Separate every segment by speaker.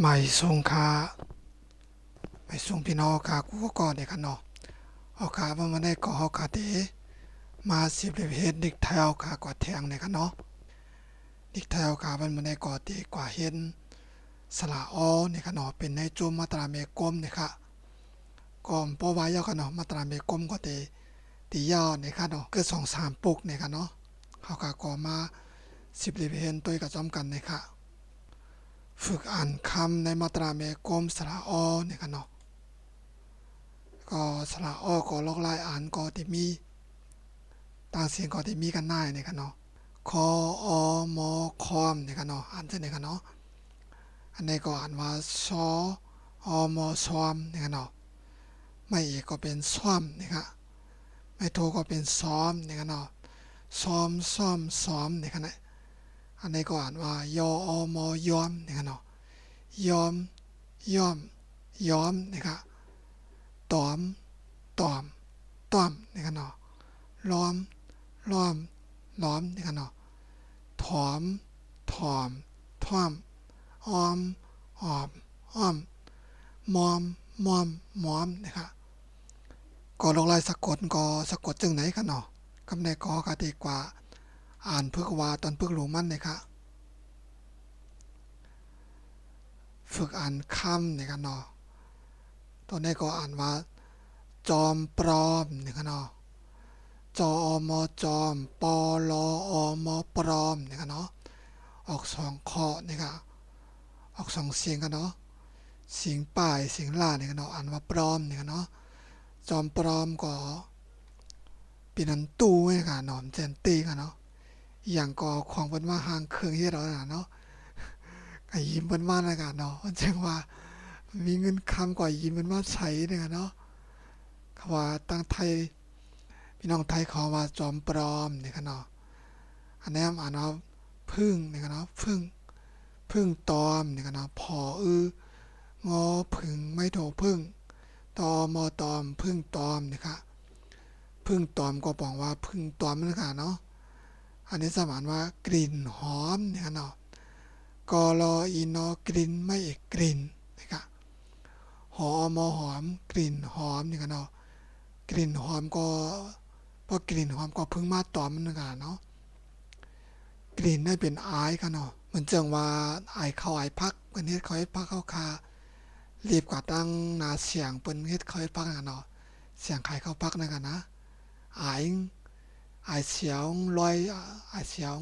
Speaker 1: ใหม่ส่งคาไม่ส่งพี่น้องคากูก็ก่อนเด็กกันเนาะเอาคาว่ามันได้ก่อเอาคาเตมาสิบเลยเฮ็ดดิกไทยเอาคากว่าแทงเนี่ยกันเนาะดิกไทยเอาคามันมันได้ก่อตีกว่าเห็นสละออเนี่ยกันเนาะเป็นในจุมมาตราเมกลมเนี่ยค่ะกอมปอไว้ยากันเนาะมาตราเมกลมก็เตตียาวเนี่ยค่ะเนาะคือสองสามปุกเนี่ยกันเนาะเขาคาก่อมาสิบเลยเห็นตัวกับจอมกันเนี่ยค่ะ ฝึกอ่านคำในมาตราเมกลมสระออเนี่ยกันเนาะก็สระออก็ลอกลายอ่านก็ที่มีต่างเสียงก็ที่มีกันได้เนี่ยกันเนาะคออมอคอมเนี่ยกันเนาะอ่านเช่นเนี่ยกันเนาะอันนี้ก็อ่านว่าซออมอซอมเนี่ยกันเนาะไม่เอกก็เป็นซ้อมเนี่ยครับไม่โทก็เป็นซ้อมเนี่ยกันเนาะซ้อมซ้อมซ้อมเนี่ยกันนะ อันนี้ก็อ่านว่ายออมอยอมนะครับเนาะยอมยอมยอมนะครับตอมตอมต้อมนะครับเนาะล้อมล้อมล้อมนะครับเนาะถอมถอมท่อมออมออมอ้อมมอมมอมมอมนะครับก็ลงลายสะกดก็สะกดจึงไหนกันเนาะคำในกอกาติกว่า อ่านเพื่อว่าตอนเพื่อรู้มันเลยครับฝึกอ่านคำเนี่ยครับเนาะตอนนี้ก็อ่านว่า จอมปลอมเนี่ยครับเนาะจอมจอมปอลออมปลอมเนี่ยครับเนาะออกสองข้อเนี่ยครับออกสองเสียงกันเนาะเสียงป่ายเสียงล่าเนี่ยครับเนาะอ่านว่าปลอมเนี่ยครับเนาะจอมปลอมก็ปีนันตู้เนี่ยครับเนาะเจนตีกันเนาะ อย่างก็ของเพิ่นว่าหางเครื่องเฮ็ดเอาน่ะเนาะก็ยิ้มเพิ่นมาแล้วกันเนาะจังว่า มีเงินคำกว่ายิ้มเพิ่นมาใช้เนี่ยเนาะเขาว่าตั้งไทยพี่น้องไทยเขาว่าจอมปลอมเนี่ยกันเนาะอันนี้อ่านว่าพึ่งเนี่ยกันเนาะพึ่งพึ่งตอมเนี่ยกันเนาะพออืองอพึ่งไม่โทพึ่งตอมอตอมพึ่งตอมเนี่ยค่ะพึ่งตอมก็บอกว่าพึ่งตอมนั่นค่ะเนาะ อันนี้สมานว่ากลิ่นหอมเนี่ยเนาะกอรออีนอกลิ่นไม่เอกกลิ่นนะครับหอมหอมกลิ่นหอมเนี่ยเนาะกลิ่นหอมก็เพราะกลิ่นหอมก็พิ่งมาตอมมันกันเนาะกลิ่นได้เป็นอายกันเนาะเหมือนเจังว่าอายเข้าอายพักเป็นเฮ็ดเขาเฮ็ดพักเข้าคารีบกว่าตั้งนาเสียงเป็นเฮ็ดเขาเฮ็ดพักกันเนาะเสียงใครเข้าพักนะกันนะอายไอเสียงลอย ไอเสียง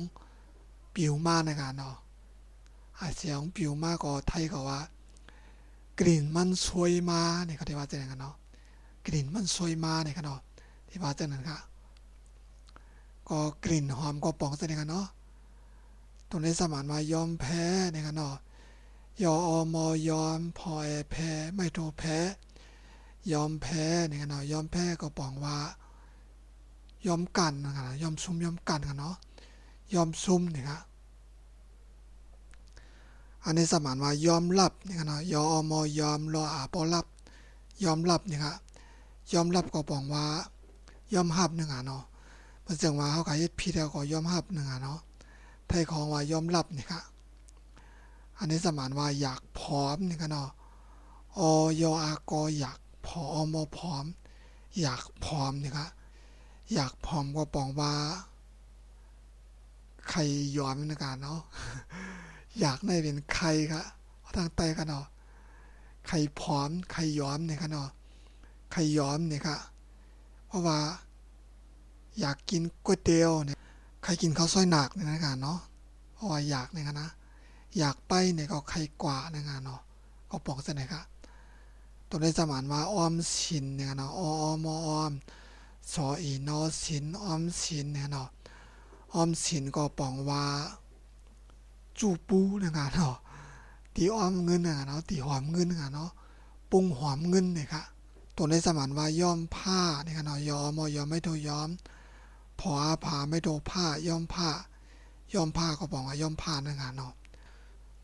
Speaker 1: ปิวมาในการเนาะไอเสียงปิวมาก็ไทยก็ว่า กลิ่นมันสวยมาเนี่ยเขาที่ว่าจะนั่นกันเนาะกลิ่นมันสวยมาเนี่ยกันเนาะที่ว่าจะนั่นค่ะก็กลิ่นหอมก็ปองจะนั่นกันเนาะตรงนี้สมานมายอมแพ้เนี่ยกันเนาะยออมอยอมพอแอแพ้ไม่โทแพ้ยอมแพ้เนี่ยกันเนาะยอมแพ้ก็ปองว่ายอมกันนะครับยอมซุ่มยอมกันกันเนาะ ยอมซุ่มเนี่ยครับอันนี้สมานว่ายอมรับเนี่ยครับเนะยอมยอมรออาปอรับ ยอมรับเนี่ยครับยอมรับก็บอกว่ายอมรับหนึ่งอะเนาะมันจึงว่าเขาขายยึดผิดแล้วก็ยอมรับหนึ่งอะเนาะไทยของว่ายอมรับเนี่ยครับอันนี้สมานว่าอยากพร้อมเนี่ยครับเนาะอยอากออยากพออมพร้อม อยากพร้อมเนี่ยครับอยากพร้อมก็บอกว่า ใครยอมในการเนาะอยากได้เป็นใครครับทางใต้กันเนาะใครพร้อมใครยอมเนี่ยครับเนาะใครยอมเนี่ยครับเพราะว่า อยากกินก๋วยเตี๋ยวเนี่ยใครกินข้าวซอยหนักเนี่ยนะกันเนาะเพราะว่าอยากเนี่ยนะอยากไปเนี่ยก็ใครกว่าเนี่ยกันเนาะก็บอกซะหน่อยครับตัวได้สมานว่าออมสินเนี่ยเนาะออมออมสออีนอสินออมสินเนี่ยเนาะ ออมสินก็ปองว่า จูปูนะครับเนาะตีออมเงินนะเนาะตีหอมเงินนะเนาะปุงหอมเงินเนี่ยครับตัวในสมานว่าย่อมผ้าเนี่ยเนาะยอมยอมไม่โทยอมพออาผาไม่โทผ้าย่อมผ้าย่อมผ้าก็บอกว่าย่อมผ้านะครับเนาะ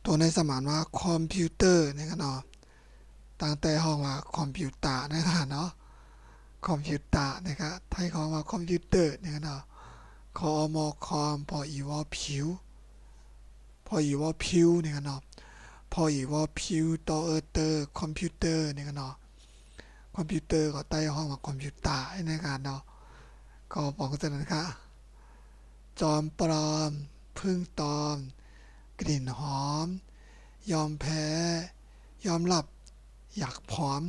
Speaker 1: ตัวในสมานว่าคอมพิวเตอร์เนี่ยเนาะตั้งแต่ห้องว่าคอมพิวเตอร์นะครับเนาะคอมพิวเตอร์นะครับไทยของว่าคอมพิวเตอร์นะครับเนาะ คอมอคอมพออีวอผิว พออีวอผิวเนี่ยเนาะพออีว่าพิวต่อเออเตอร์คอมพิวเตอร์นี่กันเนาะคอมพิวเตอร์ก็ใต้ห้องว่าคอมพิวเตอร์ในการเนาะก็บอกกันนั้นค่ะ จอมปลอม พึ่งตอม กลิ่นหอม ยอมแพ้ ยอมหลับ อยากผอม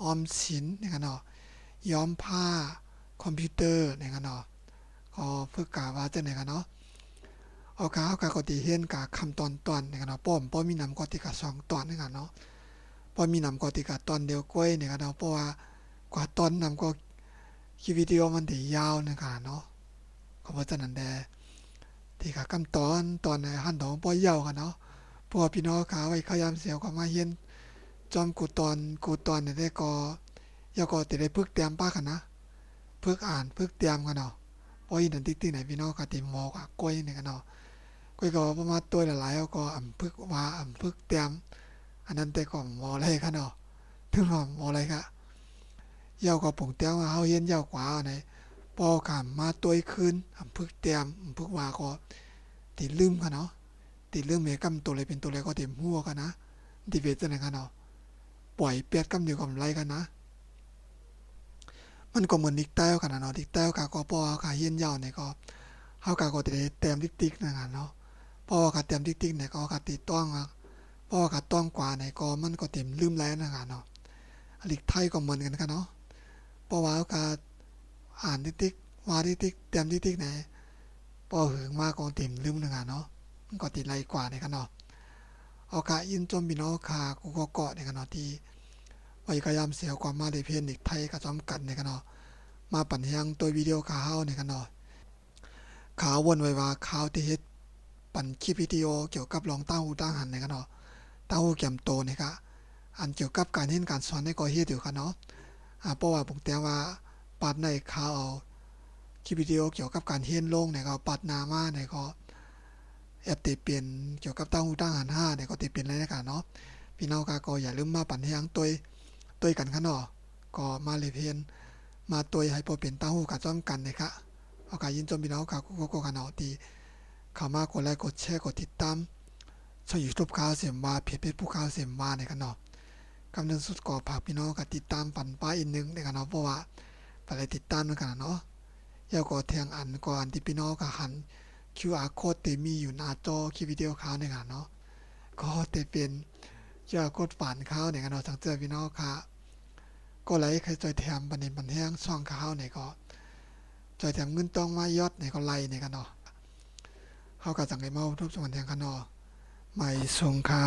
Speaker 1: ออมสินนี่กันเนาะยอมผ้า คอมพิวเตอร์นี่กันเนาะ ก็เพื่อกาว่าจะไหนกันเนาะเอากาเอากากติเห็นกาคำตอนตอนเนี่กันเนาะป้อมป้อมมีนำกติกาสองตอนนี่กันเนาะป้อมมีนำกติกาตอนเดียวก้อยเนี่ยกันเนาะเพราะว่ากว่าตอนนำก็คลิปวิดีโอมันได้ยาวเนี่ยกันเนาะก็เพราะฉะนั้นแดที่กาคำตอนตอนในหันดองป้อยาวกันเนาะเพราะว่าพี่น้องขาไว้ขยามเสียวก็มาเห็นจอมกูตอนกูตอนเนี่ยได้ก็ยาก็ติได้พึกเตรียมป้ากันนะพึกอ่านพึกเตรียมกันเนาะ ปอยนั่นติ๊กๆไหนพี่น้องก็ติมอกอะก้อยนี่กันเนาะก้อยก็ประมาณตัวหลายๆก็อ่ำพึกว่าอ่ำพึกเตรียมอันนั้นแต่ก็หมออะไรคะเนาะถึงหอมหมออะไรคะยาก็ผงเตรียมว่าเฮาเห็นเยาวกว่าไหนปอขามมาตัวคืนอ่ำพึกเตรียมอ่ำพึกว่าก็ติลืมค่ะเนาะติลืมเมกำตัวเลยเป็นตัวเลยก็ต็มหัวกันนะดิเวทจังได๋คะเนาะปล่อยเปียดกำเดียวกับไรกันนะ มันก็เหมือนดิกแต้วกันนะเนาะดิกแต้วกะก็ปอค่ะเฮียนยาวเนี่ยก็เฮากะก็ได้เต็มติ๊กๆนะคะเนาะเพราะว่าขาเต็มติ๊กๆเนี่ยก็ขาติดต้องอะพราะว่าขาต้องกว่าเนี่ยก็มันก็เต็มลืมแล้วนะครับเนาะอลิกไทยก็เหมือนกันครับเนาะเพราะว่าการอ่านติ๊กๆว่าติ๊กเต็มติ๊กๆเนี่ยพอหึงมากก็เต็มลืมนะครับเนาะมันก็ติดไรกว่าเนี่ยครับเนาะเอากายินจมบินเอาคากูก็เกาะเนี่ยครับเนาะที่ ไว้พยายามเสียความมาได้เพียนอีกไทยก็จอมกันเนี่ยครับเนาะมาปั่นยังตัววิดีโอข่าวเนี่ยครับเนาะข่าววนไว้ว่าข่าวที่เฮ็ดปั่นคลิปวิดีโอเกี่ยวกับรองเต้าหูตั้งหันนะครับเนาะเต้าหูแกมโตนี่ครับอันเกี่ยวกับการเรียนการสอนในก็เฮ็ดอยู่ครับเนาะอ่าเพราะว่าผมแต่ว่าปัดในข่าวเอาคลิปวิดีโอเกี่ยวกับการเรียนลงเนี่ยก็ปัดนามาเนี่ยก็แอบติเปลี่ยนเกี่ยวกับเต้าหูตั้งหัน5เนี่ยก็ติเปลี่ยนเลยนะครับเนาะพี่น้องก็ก็อย่าลืมมาปั่นให้ยังตัว ตัวกันครันาะก็มาเลยเพียนมาตัวให้พอเป็นต้าหูกับจ้อมกันนะครับเอากายินจมพี่น้องกับก็ก็กันเนาะที่เข้ามากดไลค์กดแชร์กดติดตามช่องยูทูบข่าวเสียมว่าเพจเฟซบุ๊กข่าวเสียมว่าในกันเนาะกำลังสุดก่อฝากพี่น้องกับติดตามปันป้าอีกนึงในกันเนาะเพราะว่าไปเลยติดตามในกันเนาะยาวก็เทียงอันก่อนที่พี่น้องก็หัน QR code เตมีอยู่หน้าจอคลิปวิดีโอข่าวในกันเนาะก็จะเป็น QR code ฝันข่าวในกันเนาะสังเจอพี่น้องค่ะก็ไลค์ใครจอยแถมบันเนบันแห้งช่องข้าวในก็จอยแถมเงินต้องมายอดในก็ไล่ในกันเนาะเขาก็สังเกตเมาทุกส่วนแทงกันเนอไม่สงคา